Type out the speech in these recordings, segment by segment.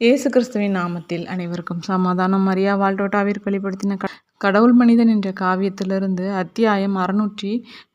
இயேசு கிறிஸ்துவின் நாமத்தில் அனைவருக்கும் சமாதானம். மரியா வால்டோட்டாவிற்கு வெளிப்படுத்தின க கடவுள் மனிதன் என்ற காவியத்திலிருந்து அத்தியாயம் அறுநூற்றி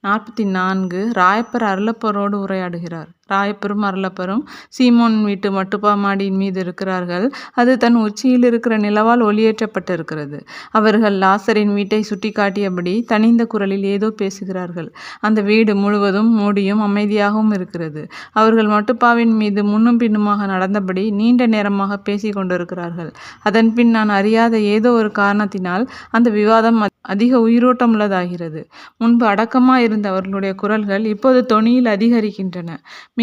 நாற்பத்தி நான்கு ராயப்பர் அருளப்பரோடு உரையாடுகிறார். ராயப்பரும் அருளப்பரும் சீமோன் வீட்டு மட்டுப்பா மாடியின் மீது இருக்கிறார்கள். அது தன் உச்சியில் இருக்கிற நிலவால் ஒளியேற்றப்பட்டிருக்கிறது. அவர்கள் லாசரின் வீட்டை சுட்டிக்காட்டியபடி தனிந்த குரலில் ஏதோ பேசுகிறார்கள். அந்த வீடு முழுவதும் மூடியும் அமைதியாகவும் இருக்கிறது. அவர்கள் மட்டுப்பாவின் மீது முன்னும் பின்னுமாக நடந்தபடி நீண்ட நேரமாக பேசிக் கொண்டிருக்கிறார்கள். அதன் பின் நான் அறியாத ஏதோ ஒரு காரணத்தினால் அந்த விவாதம் அ- அதிக உயிரோட்டமுள்ளதாகிறது. முன்பு அடக்கமா இருந்த அவர்களுடைய குரல்கள் இப்போது தொனியில் அதிகரிக்கின்றன.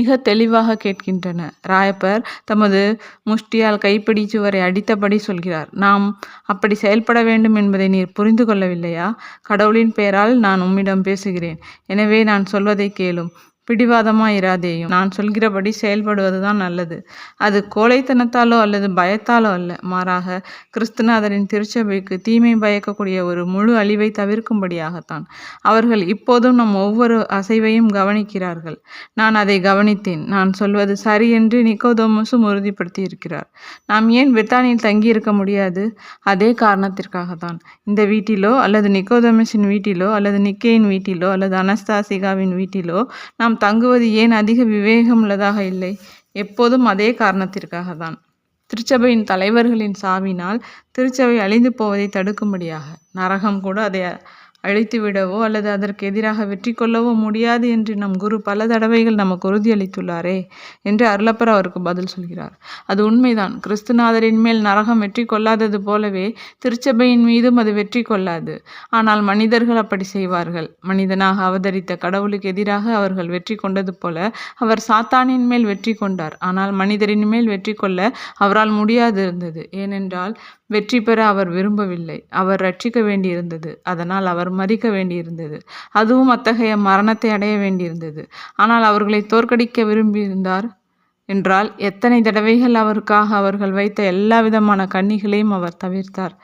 மிக தெளிவாக கேட்கின்றன. ராயப்பர் தமது முஷ்டியால் கைப்பிடி சுவரை அடித்தபடி சொல்கிறார் நாம் அப்படி செயல்பட வேண்டும் என்பதை நீர் புரிந்து கொள்ளவில்லையா? கடவுளின் பெயரால் நான் உம்மிடம் பேசுகிறேன். எனவே நான் சொல்வதை கேளும். பிடிவாதமாக இராதேயும். நான் சொல்கிறபடி செயல்படுவதுதான் நல்லது. அது கோழைத்தனத்தாலோ அல்லது பயத்தாலோ அல்ல. மாறாக கிறிஸ்துநாதரின் திருச்சபைக்கு தீமை பயக்கக்கூடிய ஒரு முழு அழிவை தவிர்க்கும்படியாகத்தான். அவர்கள் இப்போதும் நம் ஒவ்வொரு அசைவையும் கவனிக்கிறார்கள். நான் அதை கவனித்தேன். நான் சொல்வது சரி என்று நிக்கோதோமஸும் உறுதிப்படுத்தி இருக்கிறார் நாம் ஏன் பிரித்தானியில் தங்கியிருக்க முடியாது? அதே காரணத்திற்காகத்தான். இந்த வீட்டிலோ அல்லது நிக்கோதோமஸின் வீட்டிலோ அல்லது நிக்கேயின் வீட்டிலோ அல்லது அனஸ்தாசிகாவின் வீட்டிலோ நாம் தங்குவது ஏன் அதிக விவேகம் உள்ளதாக இல்லை? எப்போதும் அதே காரணத்திற்காக தான் திருச்சபையின் தலைவர்களின் சாவினால் திருச்சபை அழிந்து போவதை தடுக்கும்படியாக. நரகம் கூட அதை அழித்துவிடவோ அல்லது அதற்கு எதிராக வெற்றி கொள்ளவோ முடியாது என்று நம் குரு பல தடவைகள் நமக்கு உறுதியளித்துள்ளாரே என்று அருளப்பர் அவருக்கு பதில் சொல்கிறார். அது உண்மைதான். கிறிஸ்துநாதரின் மேல் நரகம் வெற்றி கொள்ளாதது போலவே திருச்சபையின் மீதும் அது வெற்றி கொள்ளாது. ஆனால் மனிதர்கள் அப்படி செய்வார்கள். மனிதனாக அவதரித்த கடவுளுக்கு எதிராக அவர்கள் வெற்றி கொண்டது போல அவர் சாத்தானின் மேல் வெற்றி கொண்டார். ஆனால் மனிதரின் மேல் வெற்றி கொள்ள அவரால் முடியாது இருந்தது ஏனென்றால் வெற்றி பெற அவர் விரும்பவில்லை. அவர் ரட்சிக்க வேண்டியிருந்தது. அதனால் அவர் மறிக்க வேண்டியிருந்தது. அதுவும் அத்தகைய மரணத்தை அடைய வேண்டியிருந்தது. ஆனால் அவர்களை தோற்கடிக்க விரும்பியிருந்தார் என்றால் எத்தனை தடவைகள் அவருக்காக அவர்கள் வைத்த எல்லா விதமான கன்னிகளையும் அவர் தவிர்த்தார்.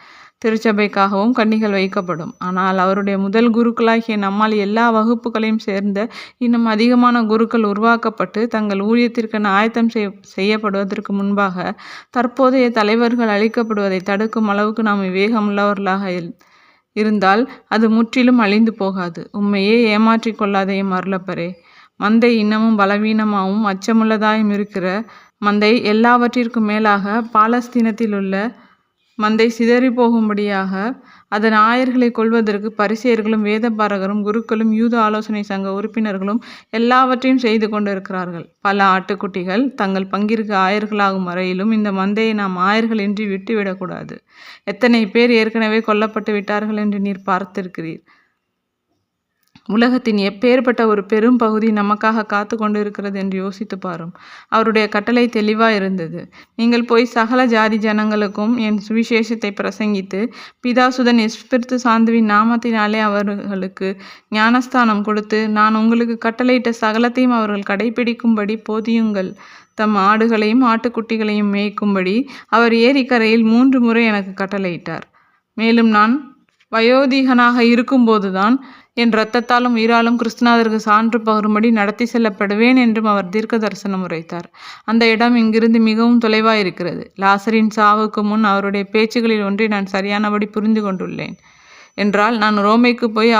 திருச்சபைக்காகவும் கன்னிகள் வைக்கப்படும். ஆனால் அவருடைய முதல் குருக்களாகிய நம்மால் எல்லா வகுப்புகளையும் சேர்ந்த இன்னும் அதிகமான குருக்கள் உருவாக்கப்பட்டு தங்கள் ஊழியத்திற்கென ஆயத்தம் செய் செய்யப்படுவதற்கு முன்பாக தற்போதைய தலைவர்கள் அழிக்கப்படுவதை தடுக்கும் அளவுக்கு நாம் விவேகமுள்ளவர்களாக இருந்தால் அது முற்றிலும் அழிந்து போகாது. உண்மையே ஏமாற்றிக் கொள்ளாதையும் அருளப்பரே. மந்தை இன்னமும் பலவீனமாகவும் அச்சமுள்ளதாயும் இருக்கிற மந்தை எல்லாவற்றிற்கும் மேலாக பாலஸ்தீனத்தில் உள்ள மந்தை சிதறி போகும்படியாக அதன் ஆயர்களை கொள்வதற்கு பரிசேயர்களும் வேதபாரகரும் குருக்களும் யூத ஆலோசனை சங்க உறுப்பினர்களும் எல்லாவற்றையும் செய்து கொண்டிருக்கிறார்கள். பல ஆட்டுக்குட்டிகள் தங்கள் பங்கிற்கு ஆயர்களாகும் வரையிலும் இந்த மந்தையை நாம் ஆயர்கள் என்று விட்டுவிடக்கூடாது. எத்தனை பேர் ஏற்கனவே கொல்லப்பட்டு விட்டார்கள் என்று நீர் பார்த்திருக்கிறீர். உலகத்தின் எப்பேற்பட்ட ஒரு பெரும் பகுதி நமக்காக காத்து கொண்டு இருக்கிறது என்று யோசித்து பாரும். அவருடைய கட்டளை தெளிவாக இருந்தது. நீங்கள் போய் சகல ஜாதி ஜனங்களுக்கும் என் சுவிசேஷத்தை பிரசங்கித்து பிதாசுதன் எஸ்பிரித்து சாந்துவின் நாமத்தினாலே அவர்களுக்கு ஞானஸ்தானம் கொடுத்து நான் உங்களுக்கு கட்டளையிட்ட சகலத்தையும் அவர்கள் கடைபிடிக்கும்படி போதியுங்கள். தம் ஆடுகளையும் ஆட்டுக்குட்டிகளையும் மேய்க்கும்படி அவர் ஏரிக்கரையில் மூன்று முறை எனக்கு கட்டளையிட்டார். மேலும் நான் வயோதிகனாக இருக்கும்போதுதான் என் இரத்தத்தாலும் உயிராலும் கிறிஸ்துநாதருக்கு சான்று பகரும்படி நடத்தி செல்லப்படுவேன் என்றும் அவர் தீர்க்க தரிசனம் உரைத்தார். அந்த இடம் இங்கிருந்து மிகவும் தொலைவாக இருக்கிறது லாசரின் சாவுக்கு முன் அவருடைய பேச்சுகளில் ஒன்றை நான் சரியானபடி புரிந்து கொண்டுள்ளேன். என்றால் நான் ரோமைக்கு போய்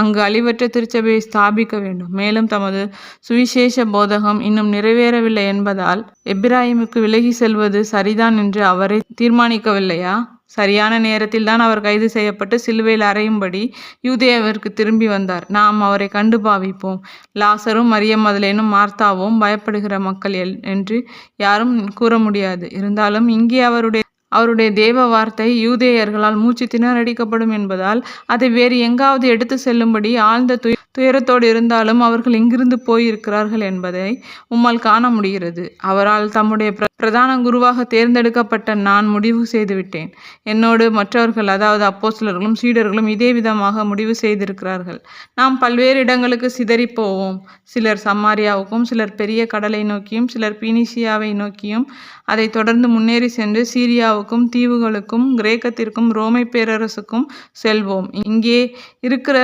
அங்கு அழிவற்ற திருச்சபையை ஸ்தாபிக்க வேண்டும். மேலும் தமது சுவிசேஷ போதகம் இன்னும் நிறைவேறவில்லை என்பதால் எப்ராஹிமுக்கு விலகி செல்வது சரிதான் என்று அவரை தீர்மானிக்கவில்லையா? சரியான நேரத்தில் தான் அவர் கைது செய்யப்பட்டு சிலுவையில் அறையும்படி யூதேயாவிற்கு திரும்பி வந்தார். நாம் அவரை கண்டு பாவிப்போம். லாசரும் மரியம் மதலேனும் மார்த்தாவும் பயப்படுகிற மக்கள் எல்- என்று யாரும் கூற முடியாது. இருந்தாலும் இங்கே அவருடைய அவருடைய தேவ வார்த்தை யூதேயர்களால் மூச்சு திணறடிக்கப்படும் என்பதால் அதை வேறு எங்காவது எடுத்து செல்லும்படி ஆழ்ந்த துய துயரத்தோடு இருந்தாலும் அவர்கள் இங்கிருந்து போயிருக்கிறார்கள் என்பதை உம்மால் காண முடிகிறது. அவரால் தம்முடைய பிரதான குருவாக தேர்ந்தெடுக்கப்பட்ட நான் முடிவு செய்துவிட்டேன். என்னோடு மற்றவர்கள் அதாவது அப்போஸ்தலர்களும் சீடர்களும் இதே விதமாக முடிவு செய்திருக்கிறார்கள். நாம் பல்வேறு இடங்களுக்கு சிதறிப் போவோம். சிலர் சம்மாரியாவுக்கும் சிலர் பெரிய கடலை நோக்கியும் சிலர் பீனிசியாவை நோக்கியும் அதை தொடர்ந்து முன்னேறி சென்று சீரியாவுக்கும் தீவுகளுக்கும் கிரேக்கத்திற்கும் ரோமை பேரரசுக்கும் செல்வோம். இங்கே இருக்கிற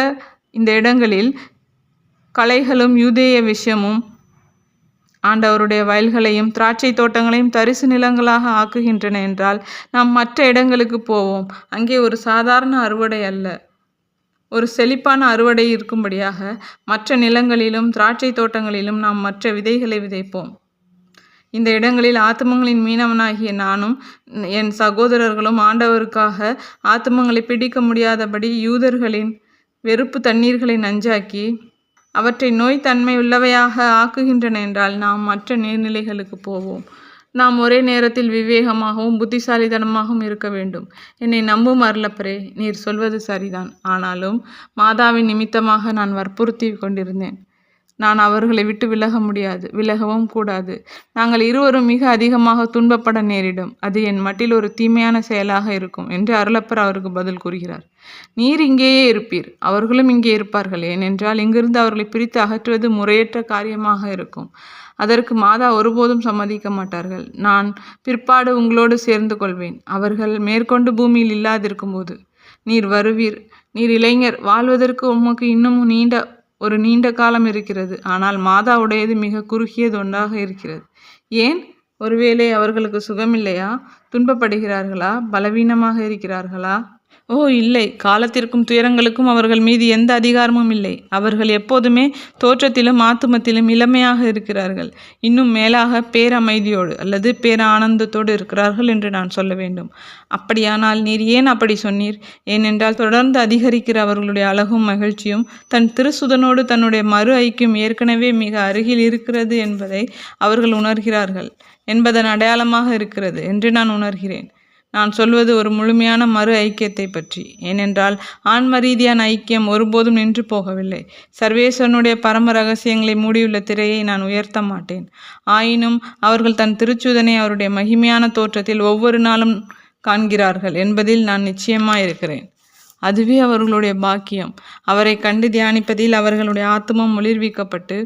இந்த இடங்களில் கலைகளும் யூதேய விஷயமும் ஆண்டவருடைய வயல்களையும் திராட்சை தோட்டங்களையும் தரிசு நிலங்களாக ஆக்குகின்றன என்றால் நாம் மற்ற இடங்களுக்கு போவோம். அங்கே ஒரு சாதாரண அறுவடை அல்ல. ஒரு செழிப்பான அறுவடை இருக்கும்படியாக மற்ற நிலங்களிலும் திராட்சை தோட்டங்களிலும் நாம் மற்ற விதைகளை விதைப்போம். இந்த இடங்களில் ஆத்துமங்களின் மீனவனாகிய நானும் என் சகோதரர்களும் ஆண்டவருக்காக ஆத்துமங்களை பிடிக்க முடியாதபடி யூதர்களின் வெறுப்பு தண்ணீர்களை நஞ்சாக்கி அவற்றை நோய் தன்மை உள்ளவையாக ஆக்குகின்றன என்றால் நாம் மற்ற நீர்நிலைகளுக்கு போவோம். நாம் ஒரே நேரத்தில் விவேகமாகவும் புத்திசாலித்தனமாகவும் இருக்க வேண்டும். என்னை நம்பும் அருளப்பரே நீர் சொல்வது சரிதான். ஆனாலும் மாதாவின் நிமித்தமாக நான் வற்புறுத்தி கொண்டிருந்தேன். நான் அவர்களை விட்டு விலக முடியாது விலகவும் கூடாது. நாங்கள் இருவரும் மிக அதிகமாக துன்பப்பட நேரிடும். அது என் மட்டில் ஒரு தீமையான செயலாக இருக்கும் என்று அருளப்பர் அவருக்கு பதில் கூறுகிறார். நீர் இங்கேயே இருப்பீர். அவர்களும் இங்கே இருப்பார்கள். ஏனென்றால் இங்கிருந்து அவர்களை பிரித்து அகற்றுவது முறையற்ற காரியமாக இருக்கும். அதற்கு மாதா ஒருபோதும் சம்மதிக்க மாட்டார்கள். நான் பிற்பாடு உங்களோடு சேர்ந்து கொள்வேன். அவர்கள் மேற்கொண்டு பூமியில் இல்லாதிருக்கும்போது நீர் வருவீர். நீர் இளைஞர். வாழ்வதற்கு உமக்கு இன்னும் நீண்ட ஒரு நீண்ட காலம் இருக்கிறது. ஆனால் மாதாவுடையது மிக குறுகியது ஒன்றாக இருக்கிறது. ஏன்? ஒருவேளை அவர்களுக்கு சுகமில்லையா? துன்பப்படுகிறார்களா? பலவீனமாக இருக்கிறார்களா? ஓ இல்லை. காலத்திற்கும் துயரங்களுக்கும் அவர்கள் மீது எந்த அதிகாரமும் இல்லை. அவர்கள் எப்போதுமே தோற்றத்திலும் ஆத்துமத்திலும் இளமையாக இருக்கிறார்கள். இன்னும் மேலாக பேரமைதியோடு அல்லது பேர ஆனந்தத்தோடு இருக்கிறார்கள் என்று நான் சொல்ல வேண்டும். அப்படியானால் நீர் ஏன் அப்படி சொன்னீர்? ஏனென்றால் தொடர்ந்து அதிகரிக்கிற அவர்களுடைய அழகும் மகிழ்ச்சியும் தன் திருசுதனோடு தன்னுடைய மறு ஐக்கியம் ஏற்கனவே மிக அருகில் இருக்கிறது என்பதை அவர்கள் உணர்கிறார்கள். என்பதன் அடையாளமாக இருக்கிறது என்று நான் உணர்கிறேன். நான் சொல்வது ஒரு முழுமையான மறு ஐக்கியத்தை பற்றி. ஏனென்றால் ஆன்ம ரீதியான ஐக்கியம் ஒருபோதும் நின்று போகவில்லை. சர்வேஸ்வரனுடைய பரம ரகசியங்களை மூடியுள்ள திரையை நான் உயர்த்த மாட்டேன். ஆயினும் அவர்கள் தன் திருச்சுதனை அவருடைய மகிமையான தோற்றத்தில் ஒவ்வொரு நாளும் காண்கிறார்கள் என்பதில் நான் நிச்சயமாக இருக்கிறேன் அதுவே அவர்களுடைய பாக்கியம். அவரை கண்டு தியானிப்பதில் அவர்களுடைய ஆத்மம் ஒளிர்விக்கப்பட்டு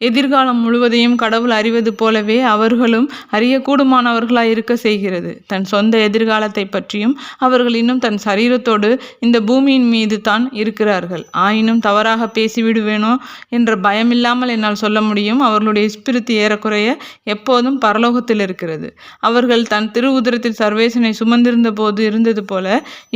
எதிர்காலம் முழுவதையும் கடவுள் அறிவது போலவே அவர்களும் அறியக்கூடுமானவர்களாய் இருக்க செய்கிறது. தன் சொந்த எதிர்காலத்தை பற்றியும் அவர்கள் இன்னும் தன் சரீரத்தோடு இந்த பூமியின் மீது தான் இருக்கிறார்கள். ஆயினும் தவறாக பேசிவிடுவேனோ என்ற பயமில்லாமல் என்னால் சொல்ல முடியும் அவர்களுடைய ஸ்பிருத்தி ஏறக்குறைய எப்போதும் பரலோகத்தில் இருக்கிறது. அவர்கள் தன் திரு உதரத்தில் சர்வேசனை சுமந்திருந்த போது இருந்தது போல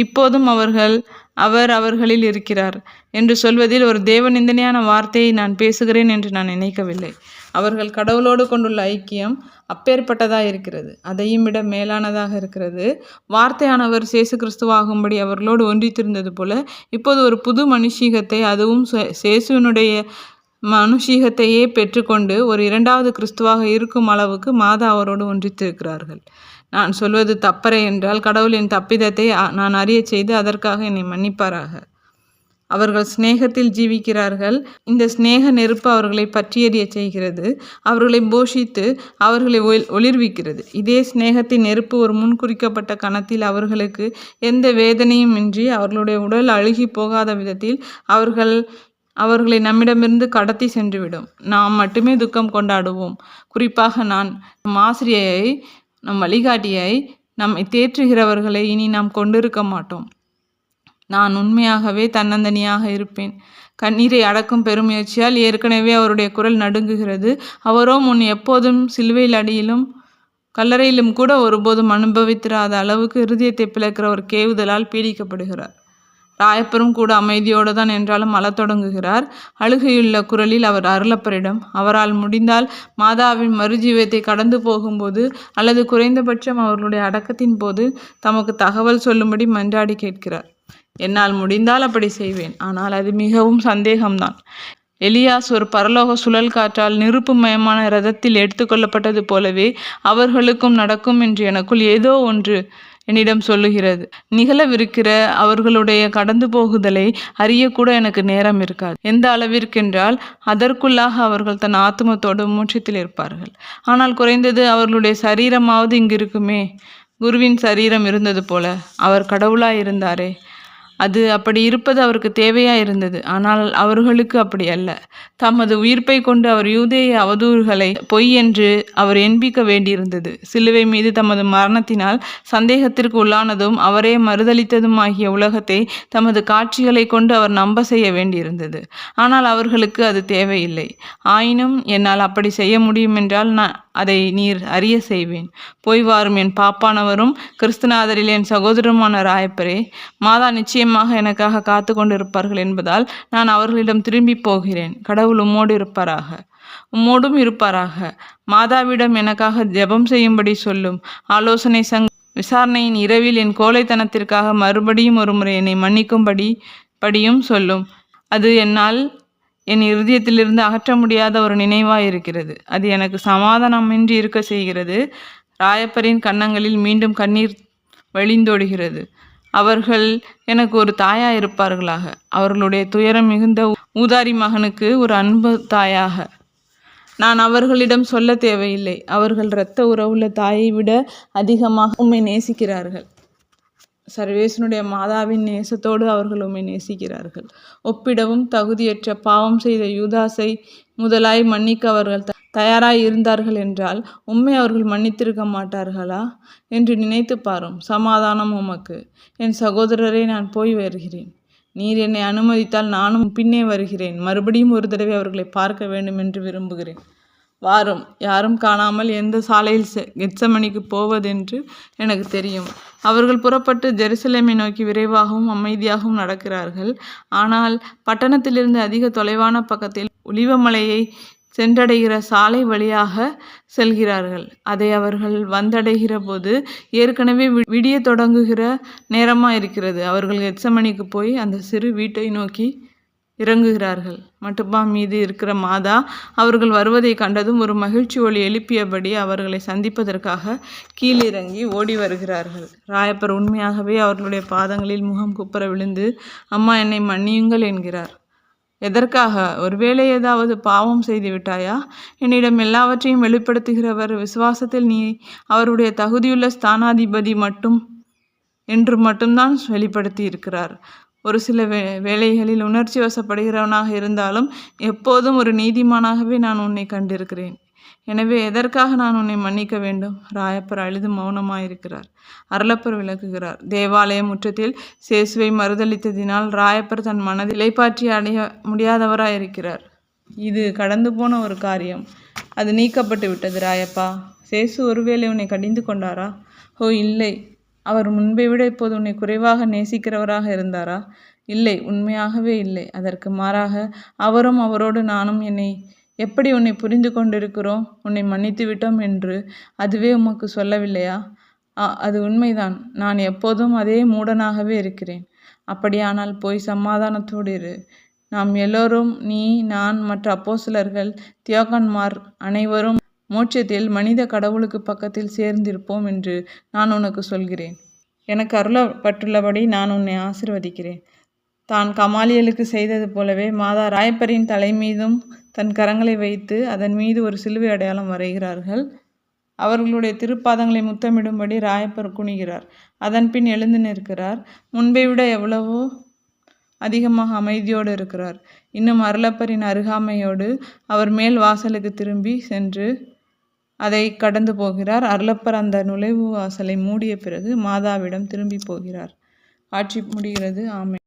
இப்போதும் அவர்கள் அவர் அவர்களில் இருக்கிறார் என்று சொல்வதில் ஒரு தேவநிந்தனையான வார்த்தையை நான் பேசுகிறேன் என்று நான் நினைக்கவில்லை. அவர்கள் கடவுளோடு கொண்டுள்ள ஐக்கியம் அப்பேற்பட்டதாக இருக்கிறது. அதையும் விட மேலானதாக இருக்கிறது. வார்த்தையானவர் சேசு கிறிஸ்துவாகும்படி அவர்களோடு ஒன்றித்திருந்தது போல இப்போது ஒரு புது மனுஷீகத்தை அதுவும் சேசுவினுடைய மனுஷீகத்தையே பெற்றுக்கொண்டு ஒரு இரண்டாவது கிறிஸ்துவாக இருக்கும் அளவுக்கு மாதா அவரோடு ஒன்றித்திருக்கிறார்கள். நான் சொல்வது தப்பறை என்றால் கடவுளின் தப்பிதத்தை நான் அறிய செய்து அதற்காக என்னை மன்னிப்பாராக. அவர்கள் சிநேகத்தில் ஜீவிக்கிறார்கள். இந்த சிநேக நெருப்பு அவர்களை பற்றியறிய செய்கிறது. அவர்களை போஷித்து அவர்களை ஒளிர்விக்கிறது. இதே சிநேகத்தின் நெருப்பு ஒரு முன்குறிக்கப்பட்ட கணத்தில் அவர்களுக்கு எந்த வேதனையும் இன்றி அவர்களுடைய உடல் அழுகி போகாத விதத்தில் அவர்கள் அவர்களை நம்மிடமிருந்து கடத்தி சென்றுவிடும். நாம் மட்டுமே துக்கம் கொண்டாடுவோம். குறிப்பாக நான் நம் நம் வழிகாட்டியை நம்மை தேற்றுகிறவர்களை இனி நாம் கொண்டிருக்க மாட்டோம். நான் உண்மையாகவே தன்னந்தனியாக இருப்பேன். கண்ணீரை அடக்கும் பெருமுயற்சியால் ஏற்கனவே அவருடைய குரல் நடுங்குகிறது. அவரோ முன் எப்போதும் சிலுவையில் அடியிலும் கல்லறையிலும் கூட ஒருபோதும் அனுபவித்திராத அளவுக்கு இருதயத்தை பிளக்கிற ஒரு கேவுதலால் பீடிக்கப்படுகிறார். ராயப்பரும் கூட அமைதியோடு தான் என்றாலும் அழத் தொடங்குகிறார். அழுகையுள்ள குரலில் அவர் அருளப்பரிடம் அவரால் முடிந்தால் மாதாவின் மறுஜீவத்தை கடந்து போகும்போது அல்லது குறைந்தபட்சம் அவர்களுடைய அடக்கத்தின் போது தமக்கு தகவல் சொல்லும்படி மன்றாடி கேட்கிறார். என்னால் முடிந்தால் அப்படி செய்வேன். ஆனால் அது மிகவும் சந்தேகம்தான். எலியாஸ் ஒரு பரலோக சுழல் காற்றால் நெருப்பு மயமான ரதத்தில் எடுத்துக்கொள்ளப்பட்டது போலவே அவர்களுக்கும் நடக்கும் என்று எனக்குள் ஏதோ ஒன்று என்னிடம் சொல்லுகிறது. நிகழவிருக்கிற அவர்களுடைய கடந்து போகுதலை அறியக்கூட எனக்கு நேரம் இருக்காது. எந்த அளவிற்கென்றால் அதற்குள்ளாக அவர்கள் தன் ஆத்மத்தோடு மூச்சத்தில் இருப்பார்கள். ஆனால் குறைந்தது அவர்களுடைய சரீரமாவது இங்கு இருக்குமே குருவின் சரீரம் இருந்தது போல அவர் கடவுளாய் இருந்தாரே அது அப்படி இருப்பது அவருக்கு தேவையாயிருந்தது. ஆனால் அவர்களுக்கு அப்படி அல்ல. தமது உயிர்ப்பைக் கொண்டு அவர் யூதேய அவதூறுகளை பொய் என்று அவர் எண்பிக்க வேண்டியிருந்தது. சிலுவை மீது தமது மரணத்தினால் சந்தேகத்திற்கு உள்ளானதும் அவரே மறுதலித்ததுமாகிய உலகத்தை தமது காட்சிகளைக் கொண்டு அவர் நம்ப செய்ய வேண்டியிருந்தது. ஆனால் அவர்களுக்கு அது தேவையில்லை. ஆயினும் என்னால் அப்படி செய்ய முடியுமென்றால் நான் அதை நீர் அறிய செய்வேன். போய் வாரும் என் பாப்பானவரும் கிறிஸ்துநாதரில் என் சகோதரருமான ராயப்பரே. மாதா நிச்சயமாக எனக்காக காத்துக் கொண்டிருப்பார்கள் என்பதால் நான் அவர்களிடம் திரும்பிப் போகிறேன். கடவுள் உம்மோடு இருப்பாராக. உம்மோடும் இருப்பாராக. மாதாவிடம் எனக்காக ஜெபம் செய்யும்படி சொல்லும். ஆலோசனை சங்க விசாரணையின் இரவில் என் கோழைத்தனத்திற்காக மறுபடியும் ஒருமுறை என்னை மன்னிக்கும்படி படியும் சொல்லும். அது என்னால் என் இருதயத்திலிருந்து அகற்ற முடியாத ஒரு நினைவாயிருக்கிறது. அது எனக்கு சமாதானமின்றி இருக்கச் செய்கிறது. ராயப்பரின் கன்னங்களில் மீண்டும் கண்ணீர் வழிந்தோடுகிறது. அவர்கள் எனக்கு ஒரு தாயா இருப்பார்களாக அவர்களுடைய துயரம் மிகுந்த ஊதாரி மகனுக்கு ஒரு அன்பு தாயாக. நான் அவர்களிடம் சொல்ல தேவையில்லை. அவர்கள் இரத்த உறவுள்ள தாயைவிட அதிகமாக உண்மை நேசிக்கிறார்கள். சர்வேசனுடைய மாதாவின் நேசத்தோடு அவர்கள் உண்மை நேசிக்கிறார்கள். ஒப்பிடவும் தகுதியற்ற பாவம் செய்த யூதாசை முதலாய் மன்னிக்க அவர்கள் தயாராய் இருந்தார்கள் என்றால் உம்மை அவர்கள் மன்னித்திருக்க மாட்டார்களா? என்று நினைத்துப் பாரும். சமாதானம் உமக்கு. என் சகோதரரே நான் போய் வருகிறேன். நீர் என்னை அனுமதித்தால் நானும் பின்னே வருகிறேன். மறுபடியும் ஒரு தடவை அவர்களை பார்க்க வேண்டும் என்று விரும்புகிறேன். வாரும். யாரும் காணாமல் எந்த சாலையில் கெச்சமணிக்கு போவதென்று எனக்கு தெரியும். அவர்கள் புறப்பட்டு ஜெருசலேமை நோக்கி விரைவாகவும் அமைதியாகவும் நடக்கிறார்கள். ஆனால் பட்டணத்திலிருந்து அதிக தொலைவான பக்கத்தில் ஒளிவமலையை சென்றடைகிற சாலை வழியாக செல்கிறார்கள். அதை அவர்கள் வந்தடைகிற போது ஏற்கனவே விடிய தொடங்குகிற நேரமாக இருக்கிறது அவர்கள் எச்சமணிக்கு போய் அந்த சிறு வீட்டை நோக்கி இறங்குகிறார்கள். மட்டுப்பா மீது இருக்கிற மாதா அவர்கள் வருவதை கண்டதும் ஒரு மகிழ்ச்சி ஒளி எழுப்பியபடி அவர்களை சந்திப்பதற்காக கீழிறங்கி ஓடி வருகிறார்கள். ராயப்பர் உண்மையாகவே அவர்களுடைய பாதங்களில் முகம் குப்புற விழுந்து அம்மா என்னை மன்னியுங்கள் என்கிறார். எதற்காக? ஒருவேளை ஏதாவது பாவம் செய்து விட்டாயா? என்னிடம் எல்லாவற்றையும் வெளிப்படுத்துகிறவர் விசுவாசத்தில் நீ அவருடைய தகுதியுள்ள ஸ்தானாதிபதி மட்டும் என்று மட்டும்தான் வெளிப்படுத்தியிருக்கிறார். ஒரு சில வே வேளைகளில் உணர்ச்சி வசப்படுகிறவனாக இருந்தாலும் எப்போதும் ஒரு நீதிமானாகவே நான் உன்னை கண்டிருக்கிறேன். எனவே எதற்காக நான் உன்னை மன்னிக்க வேண்டும்? ராயப்பர் அழுது மௌனமாயிருக்கிறார். அருளப்பர் விளக்குகிறார். தேவாலய முற்றத்தில் சேசுவை மறுதளித்ததினால் ராயப்பர் தன் மனதில் இலைப்பாற்றி அடைய முடியாதவராயிருக்கிறார். இது கடந்து போன ஒரு காரியம். அது நீக்கப்பட்டு விட்டது ராயப்பா. சேசு ஒருவேளை உன்னை கடிந்து கொண்டாரா? ஓ இல்லை. அவர் முன்பை விட இப்போது உன்னை குறைவாக நேசிக்கிறவராக இருந்தாரா? இல்லை. உண்மையாகவே இல்லை. அதற்கு மாறாக அவரும் அவரோடு நானும் என்னை எப்படி உன்னை புரிந்து கொண்டிருக்கிறோம் உன்னை மன்னித்து விட்டோம் என்று அதுவே உமக்கு சொல்லவில்லையா? அது உண்மைதான். நான் எப்போதும் அதே மூடனாகவே இருக்கிறேன். அப்படியானால் போய் சமாதானத்தோடு இரு. நாம் எல்லோரும் நீ நான் மற்ற அப்போசிலர்கள் தியோகன்மார் அனைவரும் மோட்சத்தில் மனித கடவுளுக்கு பக்கத்தில் சேர்ந்திருப்போம் என்று நான் உனக்கு சொல்கிறேன். எனக்கு அருளப்பட்டுள்ளபடி நான் உன்னை ஆசிர்வதிக்கிறேன் தான் கமாலியலுக்கு செய்தது போலவே மாதா ராயப்பரின் தலைமீதும் தன் கரங்களை வைத்து அதன் மீது ஒரு சிலுவை அடையாளம் வரைகிறார்கள். அவர்களுடைய திருப்பாதங்களை முத்தமிடும்படி ராயப்பர் குனிகிறார். அதன்பின் எழுந்து நிற்கிறார். முன்பை விட எவ்வளவோ அதிகமாக அமைதியோடு இருக்கிறார். இன்னும் அருளப்பரின் அருகாமையோடு அவர் மேல் வாசலுக்கு திரும்பி சென்று அதை கடந்து போகிறார். அருளப்பர் அந்த நுழைவு வாசலை மூடிய பிறகு மாதாவிடம் திரும்பி போகிறார். காட்சி முடிகிறது. ஆமை